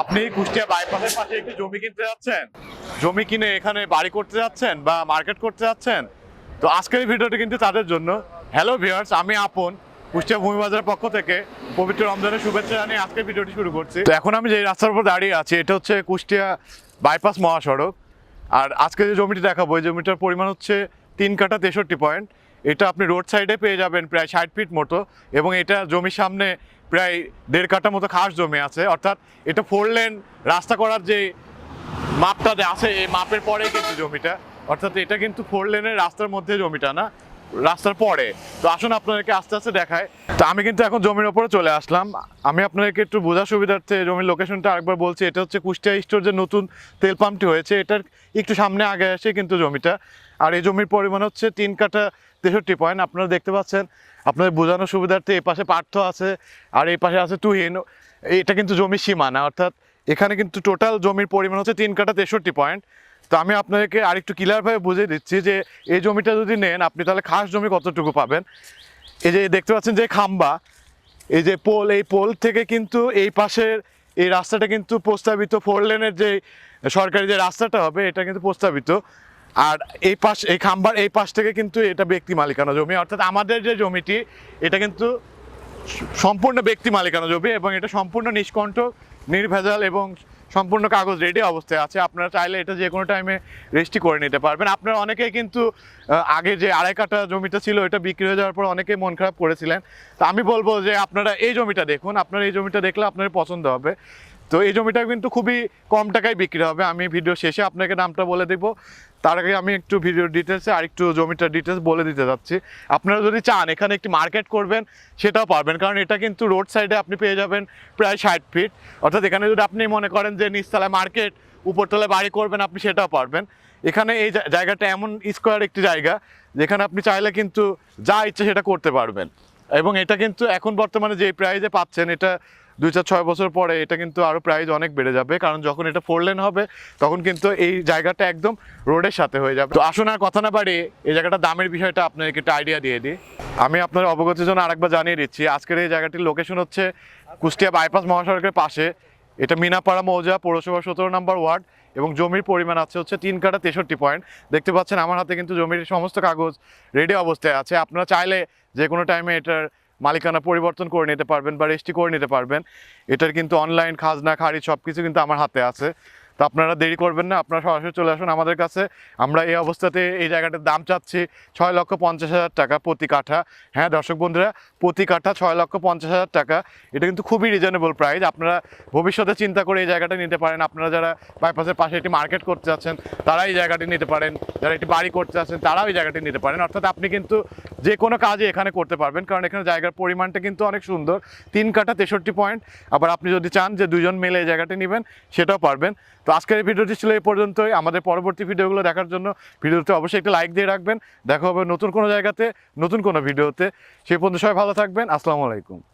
আপনি কুষ্টিয়া বাইপাসের পাশে একটি জমি কিনতে যাচ্ছেন? জমি কিনে এখানে বাড়ি করতে যাচ্ছেন বা মার্কেট করতে যাচ্ছেন? তো আজকের ভিডিওটি কিন্তু তাদের জন্য। হ্যালো ভিউয়ার্স আমি আপন, কুষ্টিয়া ভূমি বাজারের পক্ষ থেকে পবিত্র রমজানের শুভেচ্ছা জানিয়ে আজকের ভিডিওটি শুরু করছি। তো এখন আমি যে রাস্তার উপর দাঁড়িয়ে আছি, এটা হচ্ছে কুষ্টিয়া বাইপাস মহাসড়ক। আর আজকে যে জমিটি দেখাবো, এই জমিটার পরিমাণ হচ্ছে তিন কাঠা তেষট্টি পয়েন্ট এটা আপনি রোড সাইডে পেয়ে যাবেন প্রায় ষাট ফিট মতো এবং এটা জমির সামনে প্রায় দেড় কাটা মতো খাস জমি আছে। অর্থাৎ এটা ফোর লেন রাস্তা করার যে মাপটা আছে, এই মাপের পরে কিন্তু জমিটা। অর্থাৎ এটা কিন্তু ফোর লেনের রাস্তার মধ্যে জমিটা না। রাস্তার পরে। তো আসুন আপনাদেরকে আস্তে আস্তে দেখায় তো আমি কিন্তু এখন জমির ওপরে চলে আসলাম। আমি আপনাদেরকে একটু বোঝার সুবিধার্থে জমির লোকেশনটা আরেকবার বলছি। এটা হচ্ছে কুষ্টিয়া স্টোর যে নতুন তেল পাম্পটি হয়েছে, এটার একটু সামনে আগে আসে কিন্তু জমিটা। আর এই জমির পরিমাণ হচ্ছে তিন কাঠা তেষট্টি পয়েন্ট আপনারা দেখতে পাচ্ছেন, আপনাদের বোঝানোর সুবিধার্থে এই পাশে পার্থ আছে, আর এই পাশে আছে তুহিন। এটা কিন্তু জমির সীমানা, অর্থাৎ এখানে কিন্তু টোটাল জমির পরিমাণ হচ্ছে তিন কাঠা তেষট্টি পয়েন্ট তো আমি আপনাদেরকে আরেকটু ক্লিয়ারভাবে বুঝিয়ে দিচ্ছি যে এই জমিটা যদি নেন, আপনি তাহলে খাস জমি কতটুকু পাবেন? এই যে দেখতে পাচ্ছেন যে খাম্বা, এই যে পোল, এই পোল থেকে কিন্তু এই পাশের এই রাস্তাটা কিন্তু প্রস্তাবিত ফোর লেনের যে সরকারি যে রাস্তাটা হবে, এটা কিন্তু প্রস্তাবিত। আর এই পাশ, এই খাম্বার এই পাশ থেকে কিন্তু এটা ব্যক্তি মালিকানা জমি, অর্থাৎ আমাদের যে জমিটি, এটা কিন্তু সম্পূর্ণ ব্যক্তি মালিকানা জমি এবং এটা সম্পূর্ণ নিষ্কণ্ঠ, নির্ভেজাল এবং সম্পূর্ণ কাগজ রেডি অবস্থায় আছে। আপনারা চাইলে এটা যে কোনো টাইমে রেজিস্ট্রি করে নিতে পারবেন। আপনারা অনেকেই কিন্তু আগে যে আড়াই কাটা জমিটা ছিল এটা বিক্রি হয়ে যাওয়ার পর অনেকেই মন খারাপ করেছিলেন। তো আমি বলব যে আপনারা এই জমিটা দেখুন। আপনারা এই জমিটা দেখলে আপনার পছন্দ হবে। তো এই জমিটা কিন্তু খুবই কম টাকায় বিক্রি হবে। আমি ভিডিও শেষে আপনাকে নামটা বলে দেবো। তার আগে আমি একটু ভিডিও ডিটেলসে আর একটু জমিটার ডিটেলস বলে দিতে যাচ্ছি। আপনারা যদি চান, এখানে একটি মার্কেট করবেন, সেটাও পারবেন। কারণ এটা কিন্তু রোড সাইডে আপনি পেয়ে যাবেন প্রায় ষাট ফিট অর্থাৎ এখানে যদি আপনি মনে করেন যে নিচতলায় মার্কেট উপরতলায় বাড়ি করবেন, আপনি সেটাও পারবেন। এখানে এই জায়গাটা এমন স্কোয়ার একটি জায়গা, যেখানে আপনি চাইলে কিন্তু যা ইচ্ছে সেটা করতে পারবেন। এবং এটা কিন্তু এখন বর্তমানে যে প্রাইজে পাচ্ছেন, এটা দুই চার ছয় বছর পরে এটা কিন্তু আরও প্রাইস অনেক বেড়ে যাবে। কারণ যখন এটা ফোর লেন হবে, তখন কিন্তু এই জায়গাটা একদম রোডের সাথে হয়ে যাবে। তো আসুন আর কথা না বাড়িয়ে এই জায়গাটা দামের বিষয়টা আপনাদেরকে একটা আইডিয়া দিয়ে দিই। আমি আপনার অবগতির জন্য আরেকবার জানিয়ে দিচ্ছি, আজকের এই জায়গাটির লোকেশন হচ্ছে কুষ্টিয়া বাইপাস মহাসড়কের পাশে। এটা মিনাপাড়া মৌজা পৌরসভা সতেরো নম্বর ওয়ার্ড এবং জমির পরিমাণ আছে হচ্ছে তিন কাটা তেষট্টি পয়েন্ট দেখতে পাচ্ছেন আমার হাতে কিন্তু জমির সমস্ত কাগজ রেডি অবস্থায় আছে। আপনারা চাইলে যে কোনো টাইমে এটার মালিকানা পরিবর্তন করে নিতে পারবেন বা রেজিস্ট্রি করে নিতে পারবেন। এটার কিন্তু অনলাইন খাজনা, খারিজ সব কিছু কিন্তু আমার হাতে আছে। তো আপনারা দেরি করবেন না, আপনারা সরাসরি চলে আসুন আমাদের কাছে। আমরা এই অবস্থাতে এই জায়গাটার দাম চাচ্ছি ছয় লক্ষ পঞ্চাশ হাজার টাকা প্রতি কাঠা। হ্যাঁ দর্শক বন্ধুরা, প্রতি কাঠা ছয় লক্ষ পঞ্চাশ হাজার টাকা। এটা কিন্তু খুবই রিজনেবল প্রাইস আপনারা ভবিষ্যতে চিন্তা করে এই জায়গাটা নিতে পারেন। আপনারা যারা বাইপাসের পাশে একটি মার্কেট করতে যাচ্ছেন, তারা এই জায়গাটি নিতে পারেন। যারা একটি বাড়ি করতে যাচ্ছেন, তারাও এই জায়গাটি নিতে পারেন। অর্থাৎ আপনি কিন্তু যে কোনো কাজে এখানে করতে পারবেন, কারণ এখানে জায়গার পরিমাণটা কিন্তু অনেক সুন্দর। তিন কাঠা তেষট্টি পয়েন্ট আবার আপনি যদি চান যে দুজন মিলে এই জায়গাটি নেবেন, সেটাও পারবেন। তো আজকের এই ভিডিওটি ছিল এই পর্যন্তই। আমাদের পরবর্তী ভিডিওগুলো দেখার জন্য ভিডিওতে অবশ্যই একটা লাইক দিয়ে রাখবেন। দেখা হবে নতুন কোনো জায়গাতে, নতুন কোনো ভিডিওতে। সেই পর্যন্ত সবাই ভালো থাকবেন। আসসালামু আলাইকুম।